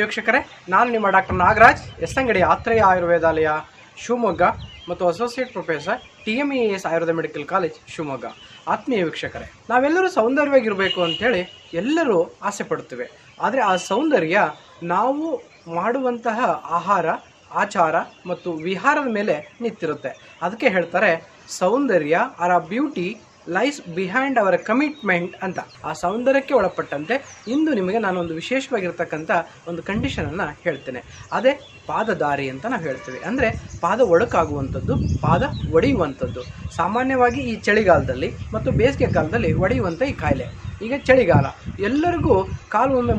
ವೀಕ್ಷಕರೇ, ನಾನು ನಿಮ್ಮ ಡಾಕ್ಟರ್ ನಾಗರಾಜ್, ಎಸ್ಸಂಗಡಿ ಆತ್ರೇಯ ಆಯುರ್ವೇದಾಲಯ, ಶಿವಮೊಗ್ಗ, ಮತ್ತು associate professor T M E S Ayurveda medical college Shivamogga. ಆತ್ಮೀಯ ವೀಕ್ಷಕರೇ, ನಾವೆಲ್ಲರೂ ಸೌಂದರ್ಯವಾಗಿರಬೇಕು ಅಂತೇಳಿ ಎಲ್ಲರೂ ಆಸೆ ಪಡ್ತೇವೆ ಆದರೆ ಆ ಸೌಂದರ್ಯ ನಾವು ಮಾಡುವಂತಹ ಆಹಾರ, ಆಚಾರ ಮತ್ತು ವಿಹಾರದ ಮೇಲೆ ನಿಂತಿರುತ್ತೆ. ಅದಕ್ಕೆ ಹೇಳ್ತಾರೆ, ಸೌಂದರ್ಯ ಆರ್ ಆ beauty lies behind our commitment ಅಂತ. ಆ ಸೌಂದರ್ಯಕ್ಕೆ ಒಳಪಟ್ಟಂತೆ ಇಂದು ನಿಮಗೆ ನಾನು ಒಂದು ವಿಶೇಷವಾಗಿರ್ತಕ್ಕಂಥ ಒಂದು ಕಂಡೀಷನನ್ನು ಹೇಳ್ತೇನೆ. ಅದೇ ಪಾದದಾರಿ ಅಂತ ನಾವು ಹೇಳ್ತೇವೆ. ಅಂದರೆ ಪಾದ ಒಡಕಾಗುವಂಥದ್ದು ಪಾದ ಒಡೆಯುವಂಥದ್ದು. ಸಾಮಾನ್ಯವಾಗಿ ಈ ಚಳಿಗಾಲದಲ್ಲಿ ಮತ್ತು ಬೇಸಿಗೆ ಕಾಲದಲ್ಲಿ ಒಡೆಯುವಂಥ ಈ ಕಾಯಿಲೆ. ಈಗ ಚಳಿಗಾಲ. ಎಲ್ಲರಿಗೂ ಕಾಲು ಒಮ್ಮೆ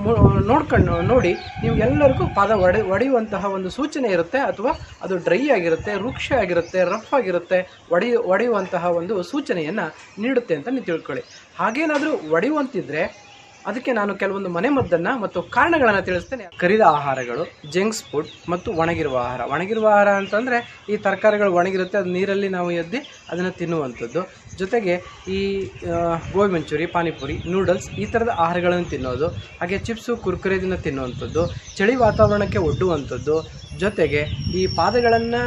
ನೋಡ್ಕೊಂಡು, ನೋಡಿ ನೀವು ಎಲ್ಲರಿಗೂ ಪಾದ ಒಡೆ, ಒಡೆಯುವಂತಹ ಒಂದು ಸೂಚನೆ ಇರುತ್ತೆ, ಅಥವಾ ಅದು ಡ್ರೈ ಆಗಿರುತ್ತೆ ವೃಕ್ಷ ಆಗಿರುತ್ತೆ, ರಫ್ ಆಗಿರುತ್ತೆ ಒಡೆಯು ಒಡೆಯುವಂತಹ ಒಂದು ಸೂಚನೆಯನ್ನು ನೀಡುತ್ತೆ ಅಂತ ನೀವು ತಿಳ್ಕೊಳ್ಳಿ. ಹಾಗೇನಾದರೂ ಒಡೆಯುವಂತಿದ್ರೆ ಅದಕ್ಕೆ ನಾನು ಕೆಲವೊಂದು ಮನೆಮದ್ದನ್ನು ಮತ್ತು ಕಾರಣಗಳನ್ನು ತಿಳಿಸ್ತೇನೆ. ಕರಿದ ಆಹಾರಗಳು ಜಂಕ್ಸ್ ಫುಡ್ ಮತ್ತು ಒಣಗಿರುವ ಆಹಾರ. ಒಣಗಿರುವ ಆಹಾರ ಅಂತಂದರೆ ಈ ತರಕಾರಿಗಳು ಒಣಗಿರುತ್ತೆ, ಅದು ನೀರಲ್ಲಿ ನಾವು ಎದ್ದಿ ಅದನ್ನು ತಿನ್ನುವಂಥದ್ದು. ಜೊತೆಗೆ ಈ ಗೋಬಿ ಮಂಚೂರಿ, ಪಾನಿಪುರಿ, ನೂಡಲ್ಸ್ ಈ ಥರದ ಆಹಾರಗಳನ್ನು ತಿನ್ನೋದು. ಹಾಗೆ ಚಿಪ್ಸು ಕುರ್ಕುರೆದನ್ನ ತಿನ್ನುವಂಥದ್ದು. ಚಳಿ ವಾತಾವರಣಕ್ಕೆ ಒಡ್ಡುವಂಥದ್ದು. ಜೊತೆಗೆ ಈ ಪಾದಗಳನ್ನು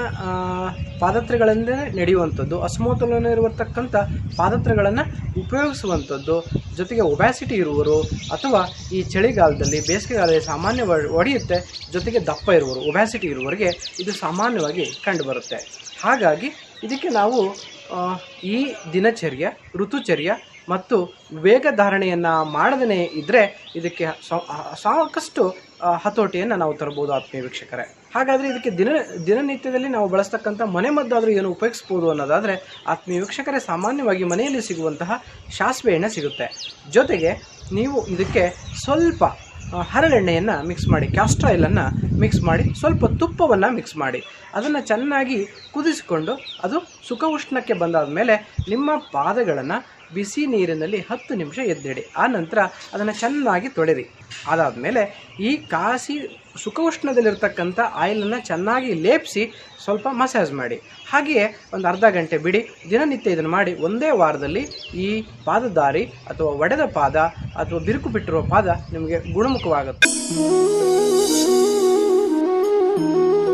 ಪಾದತ್ರೆಗಳಿಂದ ನಡೆಯುವಂಥದ್ದು ಅಸಮತೋಲನ ಇರುವತಕ್ಕಂಥ ಪಾದತ್ರಗಳನ್ನು ಉಪಯೋಗಿಸುವಂಥದ್ದು, ಜೊತೆಗೆ ಒಬ್ಯಾಸಿಟಿ ಇರುವರು, ಅಥವಾ ಈ ಚಳಿಗಾಲದಲ್ಲಿ ಬೇಸಿಗೆಗಾಲದಲ್ಲಿ ಸಾಮಾನ್ಯ ಒಡೆಯುತ್ತೆ, ಜೊತೆಗೆ ದಪ್ಪ ಇರುವರು, ಒಬ್ಯಾಸಿಟಿ ಇರುವವರಿಗೆ ಇದು ಸಾಮಾನ್ಯವಾಗಿ ಕಂಡುಬರುತ್ತೆ. ಹಾಗಾಗಿ ಇದಕ್ಕೆ ನಾವು ಈ ದಿನಚರ್ಯ, ಋತುಚರ್ಯ ಮತ್ತು ವೇಗ ಧಾರಣೆಯನ್ನು ಮಾಡದೇ ಇದ್ದರೆ ಇದಕ್ಕೆ ಸಾಕಷ್ಟು ಹತೋಟಿಯನ್ನು ನಾವು ತರಬಹುದು ಆತ್ಮೀಯ ವೀಕ್ಷಕರೇ. ಹಾಗಾದರೆ ಇದಕ್ಕೆ ದಿನ, ದಿನನಿತ್ಯದಲ್ಲಿ ನಾವು ಬಳಸ್ತಕ್ಕಂಥ ಮನೆಮದ್ದಾದರೂ ಏನು ಉಪಯೋಗಿಸ್ಬೋದು ಅನ್ನೋದಾದರೆ ಆತ್ಮೀಯ ವೀಕ್ಷಕರೇ, ಸಾಮಾನ್ಯವಾಗಿ ಮನೆಯಲ್ಲಿ ಸಿಗುವಂತಹ ಸಾಸಿವೆ ಎಣ್ಣೆ ಸಿಗುತ್ತೆ. ಜೊತೆಗೆ ನೀವು ಇದಕ್ಕೆ ಸ್ವಲ್ಪ ಹರಳೆಣ್ಣೆಯನ್ನು ಮಿಕ್ಸ್ ಮಾಡಿ ಕ್ಯಾಸ್ಟ್ರ್ ಆಯಿಲನ್ನು ಮಿಕ್ಸ್ ಮಾಡಿ, ಸ್ವಲ್ಪ ತುಪ್ಪವನ್ನು ಮಿಕ್ಸ್ ಮಾಡಿ. ಅದನ್ನು ಚೆನ್ನಾಗಿ ಕುದಿಸಿಕೊಂಡು ಅದು ಸುಖ ಉಷ್ಣಕ್ಕೆ ಬಂದಾದ ಮೇಲೆ ನಿಮ್ಮ ಪಾದಗಳನ್ನು ಬಿಸಿ ನೀರಿನಲ್ಲಿ ಹತ್ತು ನಿಮಿಷ ಎದ್ದಿಡಿ ಆ ನಂತರ ಅದನ್ನು ಚೆನ್ನಾಗಿ ತೊಳೆರಿ. ಅದಾದಮೇಲೆ ಈ ಕಾಸಿ ಸುಖ ಉಷ್ಣದಲ್ಲಿರ್ತಕ್ಕಂಥ ಆಯಿಲನ್ನು ಚೆನ್ನಾಗಿ ಲೇಪಿಸಿ ಸ್ವಲ್ಪ ಮಸಾಜ್ ಮಾಡಿ. ಹಾಗೆಯೇ ಒಂದು ಅರ್ಧ ಗಂಟೆ ಬಿಡಿ. ದಿನನಿತ್ಯ ಇದನ್ನು ಮಾಡಿ. ಒಂದೇ ವಾರದಲ್ಲಿ ಈ ಪಾದದಾರಿ ಅಥವಾ ಒಡೆದ ಪಾದ ಅಥವಾ ಬಿರುಕು ಬಿಟ್ಟಿರುವ ಪಾದ ನಿಮಗೆ ಗುಣಮುಖವಾಗುತ್ತೆ. Mm-hmm.